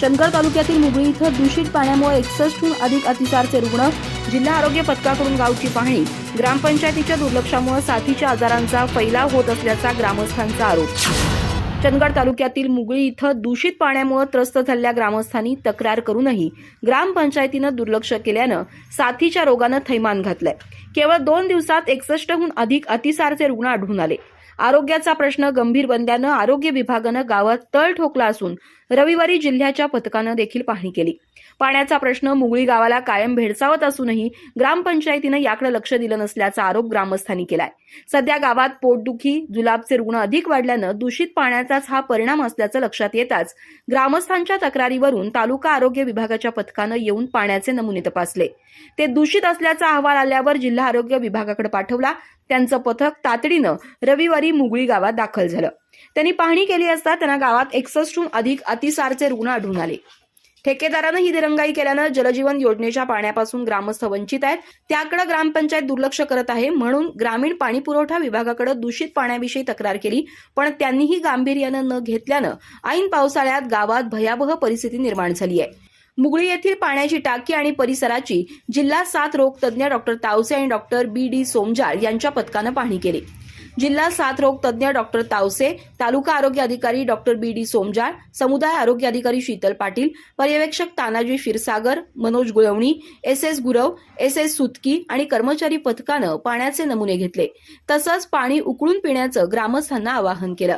चंदगड तालुक्यातील मुगळी इथं दूषित पाण्यामुळे एकसष्टहून अधिक अतिसारचे रुग्ण जिल्हा आरोग्य पथकाकडून गावची पाहणी. ग्रामपंचायतीच्या दुर्लक्षामुळे साथीच्या आजारांचा फैलाव होत असल्याचा ग्रामस्थांचा आरोप. चंदगड तालुक्यातील मुगळी इथं दूषित पाण्यामुळे त्रस्त झालेल्या ग्रामस्थांनी तक्रार करूनही ग्रामपंचायतीनं दुर्लक्ष केल्यानं साथीच्या रोगानं थैमान घातलंय. केवळ दोन दिवसात एकसष्टहून अधिक अतिसारचे रुग्ण आढळून आले. आरोग्याचा प्रश्न गंभीर बनल्यानं आरोग्य विभागानं गावात तळ ठोकला असून रविवारी जिल्ह्याच्या पथकानं देखील पाहणी केली. पाण्याचा प्रश्न मुगळी गावाला कायम भेडसावत असूनही ग्रामपंचायतीनं याकडे लक्ष दिलं नसल्याचा आरोप ग्रामस्थांनी केलाय. सध्या गावात पोटदुखी जुलाबचे रुग्ण अधिक वाढल्यानं दूषित पाण्याचाच हा परिणाम असल्याचं लक्षात येताच ग्रामस्थांच्या तक्रारीवरून तालुका आरोग्य विभागाच्या पथकानं येऊन पाण्याचे नमुने तपासले. ते दूषित असल्याचा अहवाल आल्यावर जिल्हा आरोग्य विभागाकडे पाठवला. त्यांचं पथक तातडीनं रविवारी मुगळी गावात दाखल झालं. त्यांनी पाहणी केली असता त्यांना गावात एकसष्टहून अधिक अतिसारचे रुग्ण आढळून आले. ठेकेदारानं ही दिरंगाई केल्यानं जलजीवन योजनेच्या पाण्यापासून ग्रामस्थ वंचित आहेत. त्याकडे ग्रामपंचायत दुर्लक्ष करत आहे. म्हणून ग्रामीण पाणी पुरवठा विभागाकडे दूषित पाण्याविषयी तक्रार केली. पण त्यांनीही गांभीर्यानं न घेतल्यानं ऐन पावसाळ्यात गावात भयावह परिस्थिती निर्माण झाली आहे. मुगळी येथील पाण्याची टाकी आणि परिसराची जिल्हा साथ रोग तज्ज्ञ डॉक्टर तावसे आणि डॉक्टर बी डी सोमजाळ यांच्या पथकानं पाहणी केली. जिल्हा साथ रोग तज्ज्ञ डॉक्टर तावसे तालुका आरोग्य अधिकारी डॉक्टर बी डी सोमजाळ समुदाय आरोग्य अधिकारी शीतल पाटील पर्यवेक्षक Tanaji Kshirsagar Manoj Gulvani S S Gurav S S Sutki आणि कर्मचारी पथकानं पाण्याचे नमुने घेतले. तसंच पाणी उकळून पिण्याचं ग्रामस्थांना आवाहन केलं.